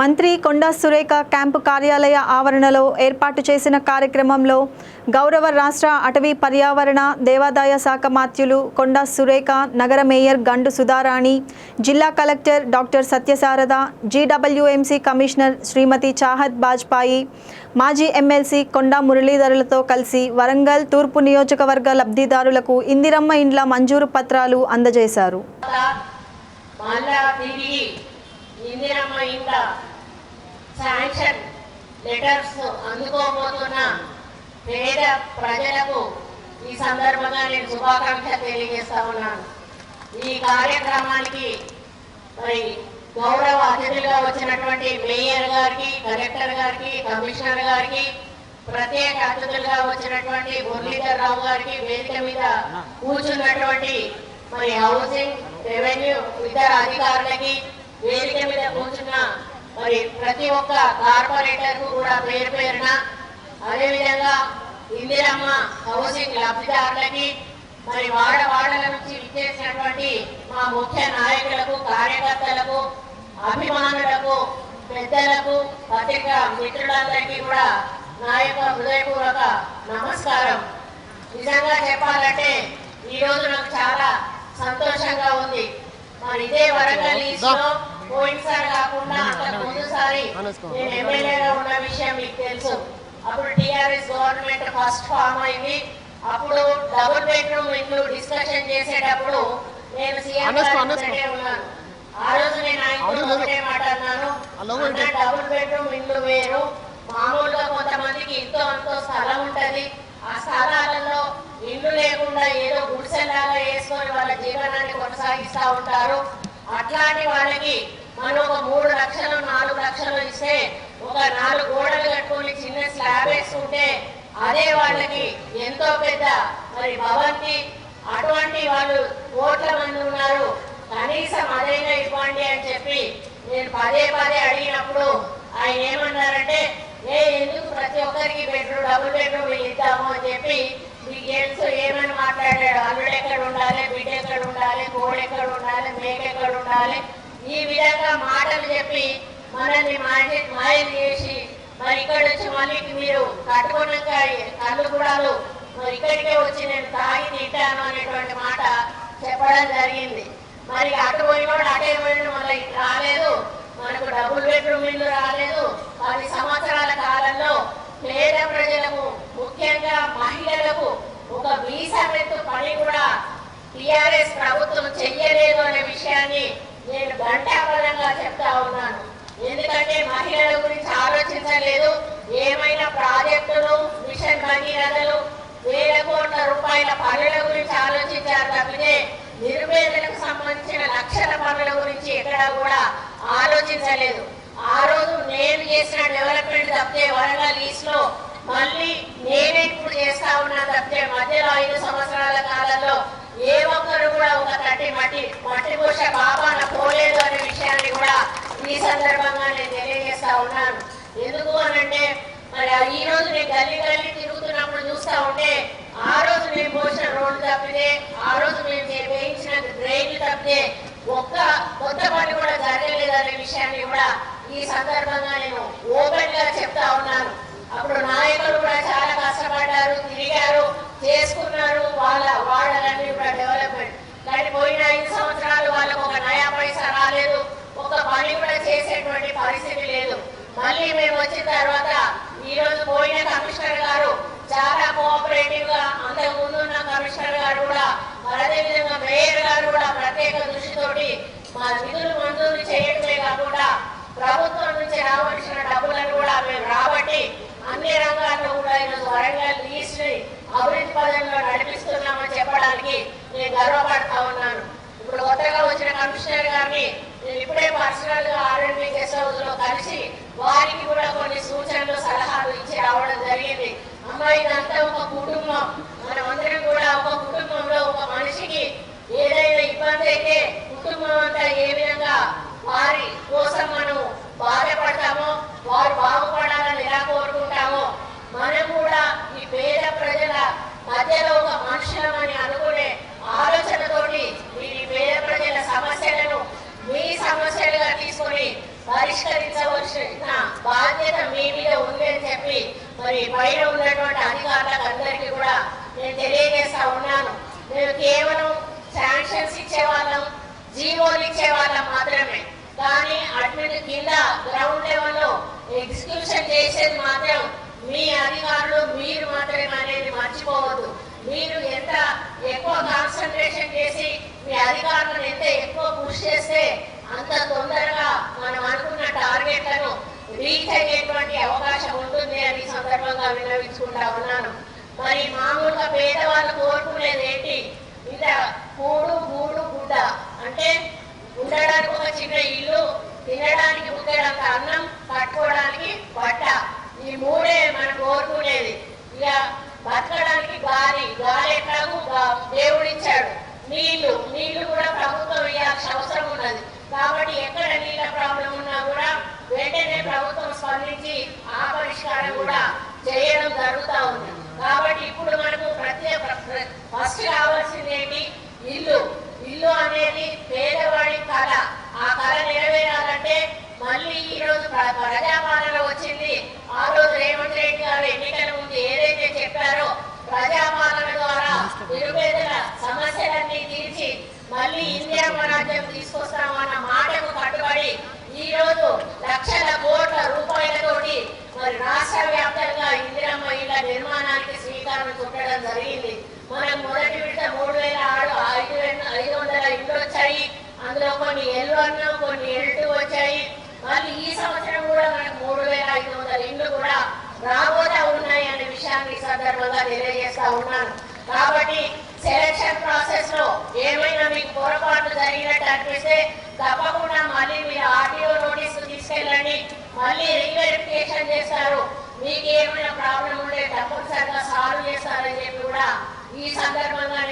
మంత్రి కొండా సురేఖ క్యాంపు కార్యాలయ ఆవరణలో ఏర్పాటు చేసిన కార్యక్రమంలో గౌరవ రాష్ట్ర అటవీ పర్యావరణ దేవాదాయ శాఖ మాత్యులు కొండా సురేఖ నగర మేయర్ గండు సుధారాణి జిల్లా collector doctor Satyasharada GWMC commissioner Shrimati Chahat Bajpai మాజీ ఎమ్మెల్సీ కొండా మురళీధరులతో కలిసి వరంగల్ తూర్పు నియోజకవర్గ లబ్ధిదారులకు ఇందిరమ్మ ఇండ్ల మంజూరు పత్రాలు అందజేశారు. ఇందిరమ్మ శాంక్షన్ లెటర్స్ అందుకోబోతున్న పేద ప్రజలకు ఈ సందర్భంగా నేను శుభాకాంక్ష తెలియజేస్తా ఉన్నాను. ఈ కార్యక్రమానికి మరి గౌరవ అతిథులుగా వచ్చినటువంటి మేయర్ గారికి కలెక్టర్ గారికి కమిషనర్ గారికి ప్రత్యేక అతిథులుగా వచ్చినటువంటి మురళీధర్ రావు గారికి వేదిక మీద కూర్చున్నటువంటి మరి హౌసింగ్ రెవెన్యూ ఇతర అధికారులకి వేదిక మీద కూర్చున్న మరి ప్రతి ఒక్క కార్పొరేటర్కు కూడా పేరు పేరున అదేవిధంగా ఇందిరమ్మ హౌసింగ్ లబ్ధిదారులకి మరి వాడ వాడల నుంచి విచ్చేసినటువంటి మా ముఖ్య నాయకులకు కార్యకర్తలకు అభిమానులకు పెద్దలకు పత్రికా మిత్రులందరికీ కూడా నా యొక్క హృదయపూర్వక నమస్కారం. నిజంగా చెప్పాలంటే ఈ రోజు నాకు చాలా సంతోషంగా ఉంది. మరి ఇదే వరంగల్ పోయినసారి కాకుండా అంతకు ముందుసారి నేను ఎమ్మెల్యేగా ఉన్న విషయం మీకు తెలుసు. అప్పుడు టిఆర్ఎస్ గవర్నమెంట్ ఫస్ట్ ఫామ్ అయింది. అప్పుడు డబుల్ బెడ్రూమ్ ఇల్లు డిస్కషన్ చేసేటప్పుడు నేను సీఎం ఉన్నాను. ఆ రోజు నేను. ఒకటే మాట అన్నాను? డబుల్ బెడ్రూమ్ ఇల్లు వేరు. మామూలుగా కొంతమందికి ఇంతో అంతో స్థలం ఉంటది. ఆ స్థలాలలో ఇల్లు లేకుండా ఏదో గుడిసెలాగా వేసుకొని వాళ్ళ జీవనాన్ని కొనసాగిస్తా ఉంటారు. అట్లాంటి వాళ్ళకి మనం ఒక మూడు లక్షలు నాలుగు లక్షలు ఇస్తే ఒక నాలుగు గోడలు కట్టుకుని చిన్న స్లాబ్ వేసుకుంటే అదే వాళ్ళకి ఎంతో పెద్ద మరి భవంతి. అటువంటి వాళ్ళు కోట్ల మంది ఉన్నారు. కనీసం అదైనా ఇవ్వండి అని చెప్పి నేను పదే పదే అడిగినప్పుడు ఆయన ఏమన్నారంటే ఏ ఎందుకు ప్రతి ఒక్కరికి బెడ్రూమ్ డబుల్ బెడ్రూమ్ ఇద్దాము? అని చెప్పి మీకు తెలుసు ఏమని మాట్లాడాడు? అల్లుడు ఎక్కడ ఉండాలి? బిడ్డ ఎక్కడ ఉండాలి? కోడు ఎక్కడ ఉండాలి? మేక ఎక్కడ ఉండాలి? ఈ విధంగా మాటలు చెప్పి మనల్ని మాయం చేసి మరి ఇక్కడ వచ్చి మళ్ళీ మీరు కట్టుకున్నాక కళ్ళు కూడాలు మరి ఇక్కడికే వచ్చి నేను తాగి తింటాను అనేటువంటి మాట చెప్పడం జరిగింది. మరి అటు పోయినోడు అటే పోయిన మళ్ళీ రాలేదు. మనకు డబుల్ బెడ్రూమ్ ఇల్లు రాలేదు. పది సంవత్సరాల కాలంలో పేద ప్రజలకు ముఖ్యంగా మహిళలకు ఒక వీసా పని కూడా టిఆర్ఎస్ ప్రభుత్వం చెయ్యలేదు అనే విషయాన్ని నేను గంటాపరంగా చెప్తా ఉన్నాను. ఎందుకంటే మహిళల గురించి ఆలోచించలేదు. ఏమైనా ప్రాజెక్టులు మిషన్ భగీరథలు వేల కోట్ల రూపాయల పనుల గురించి ఆలోచించారు తప్పితే నిరుపేదలకు సంబంధించిన లక్షల పనుల గురించి ఎక్కడా కూడా ఆలోచించలేదు. ఆ రోజు నేను చేసిన డెవలప్మెంట్ తప్పితే వరంగల్ ఈస్ట్లో మళ్ళీ నేనే ఇప్పుడు చేస్తా ఉన్నా తప్పితే మధ్యలో ఐదు సంవత్సరాల కాలంలో ఏ ఒక్కరు కూడా ఒక తట్టి మట్టి మట్టి పోష పోలేదు అనే విషయాన్ని కూడా ఈ సందర్భంగా నేను తెలియజేస్తా ఉన్నాను. ఎందుకు అనంటే మరి ఆ ఈ రోజు నేను గల్లీ గల్లీ తిరుగుతున్నప్పుడు చూస్తా ఉంటే ఆ రోజు మేము పోసిన రోడ్డు తప్పితే ఆ రోజు మేము చే- వేయించిన డ్రైన్లు తప్పితే ఒక్క కొత్త పని కూడా జరగలేదు అనే విషయాన్ని కూడా ఈ సందర్భంగా నేను ఓపెన్గా చెప్తా ఉన్నాను అప్పుడు నాయకులు కూడా చాలా కష్టపడ్డారు తిరిగారు చేసుకున్నారు వాళ్ళ వాళ్ళని కూడా డెవలప్మెంట్ కానీ పోయిన ఐదు సంవత్సరాలు వాళ్ళకు ఒక నయా పైసా రాలేదు ఒక పని కూడా చేసేటువంటి పరిస్థితి లేదు మళ్ళీ మేము వచ్చిన తర్వాత ఈ రోజు పోయిన కమిషనర్ గారు చాలా కోఆపరేటివ్గా అంతకు ముందు ఉన్న కమిషనర్ గారు కూడా అదే విధంగా మేయర్ గారు కూడా ప్రత్యేక దృష్టితోటి మా నిధులు మంజూరు చేయడమే కాకుండా ప్రభుత్వం నుంచి రావాల్సిన డబ్బులను కూడా మేము రాబట్టి అన్ని రంగాల్లో కూడా ఈరోజు వరంగల్ ఈస్ట్ని అభివృద్ధి పదంలో నడిపిస్తున్నామని చెప్పడానికి నేను గర్వపడతా ఉన్నాను. ఇప్పుడు కొత్తగా వచ్చిన కమిషనర్ గారిని నేను ఇప్పుడే పర్సనల్గా ఆర్ఎండ్బి గెస్ట్ హౌస్లో కలిసి వారికి అబ్బా అంతా ఒక కుటుంబం. మనమందరం కూడా ఒక కుటుంబంలో ఒక మనిషికి ఏదైనా ఇబ్బంది అయితే కుటుంబం అంతా ఏ విధంగా వారి కోసం మనం బాధపడతామో వారు బాగుపడాలని ఎలా కోరుకుంటామో మనం కూడా ఈ పేద ప్రజల మధ్యలో ఒక మనుషులమని అనుకునే ఆలోచనతోటి మీరు పేద ప్రజల సమస్యలను మీ సమస్యలుగా తీసుకొని పరిష్కరించవలసిన బాధ్యత మీ మీద. మరి పైన ఉన్నటువంటి అధికారులకు అందరికీ కూడా నేను తెలియజేస్తా ఉన్నాను. మేము కేవలం శాంక్షన్స్ ఇచ్చేవాళ్ళం జీవోలు ఇచ్చేవాళ్ళం మాత్రమే. కానీ అడ్మిన్ కింద గ్రౌండ్ లెవెల్లో ఎగ్జిక్యూషన్ చేసేది మాత్రం మీ అధికారులు మీరు మాత్రమే అనేది మర్చిపోవద్దు. మీరు ఎంత ఎక్కువ కాన్సన్ట్రేషన్ చేసి మీ అధికారులను ఎంత ఎక్కువ కృషి చేస్తే అంత తొందరగా మనం అనుకున్న టార్గెట్లను రీచ్ అయ్యేటువంటి అవకాశం ఉంటుంది అని సందర్భంగా విన్నవించుకుంటా ఉన్నాను. మరి మామూలుగా పేదవాళ్ళు కోరుకునేది ఏంటి ఇంత కూడు గూడు గుడ్డ. అంటే ఉండడానికి ఒక చిన్న ఇల్లు తినడానికి ముద్దడంత అన్నం కట్టుకోవడానికి బట్ట. ఈ మూడే మనం కోరుకునేది. ఇక బతకడానికి గాలి గాలి ఎట్లాగూ దేవుడిచ్చాడు. నీళ్ళు నీళ్ళు కూడా ప్రభుత్వం ఇవ్వాల్సిన అవసరం ఉన్నది. కాబట్టి ఎక్కడ నీళ్ళ ప్రాబ్లం ప్రభుత్వం స్పందించి ఆ పరిష్కారం కూడా చేయడం జరుగుతా ఉంది కాబట్టి ఇప్పుడు మనకు ప్రత్యేక ఫస్ట్ కావాల్సింది ఏంటి ఇల్లు ఇల్లు అనేది పేదవాడి కళ ఆ కళ నెరవేరాలంటే మళ్ళీ ఈ రోజు ప్ర- ప్రజాపాలన వచ్చింది ఆ రోజు రేవంత్ రెడ్డి గారు ఎన్నికల ముందు ఏదైతే చెప్పారో ప్రజాపాలన ద్వారా నిరుపేదల సమస్యలన్నీ తీర్చి మళ్ళీ ఇందిరమ్మ రాజ్యం తీసుకొస్తామన్న మాటకు కట్టుబడి ఈ రోజు లక్షల కోట్ల రూపాయలతోటి మరి రాష్ట్ర వ్యాప్తంగా ఇందిరమ్మ ఇళ్ళ నిర్మాణానికి శ్రీకారం చుట్టడం జరిగింది మనం మొదటి విడత మూడు వేల ఆరు ఐదు వేల ఐదు వందల ఇండ్లు వచ్చాయి అందులో కొన్ని ఎల్ వన్ కొన్ని ఎల్ టూ వచ్చాయి మళ్ళీ ఈ సంవత్సరం కూడా మనకు మూడు వేల ఐదు వందల ఇండ్లు కూడా రాబోతా ఉన్నాయి అనే విషయాన్ని ఈ సందర్భంగా తెలియజేస్తా ఉన్నాను. కాబట్టి సెలక్షన్ ప్రాసెస్లో ఏమైనా మీకు పొరపాటు జరిగినట్టు అనిపిస్తే తప్పకుండా మళ్ళీ మీరు ఆర్టీఓ నోటీస్ తీసుకెళ్ళండి. మళ్ళీ రీవెరిఫికేషన్ చేస్తారు. మీకు ఏమైనా ప్రాబ్లం ఉంటే తప్పనిసరిగా సాల్వ్ చేస్తారని చెప్పి కూడా ఈ సందర్భంగా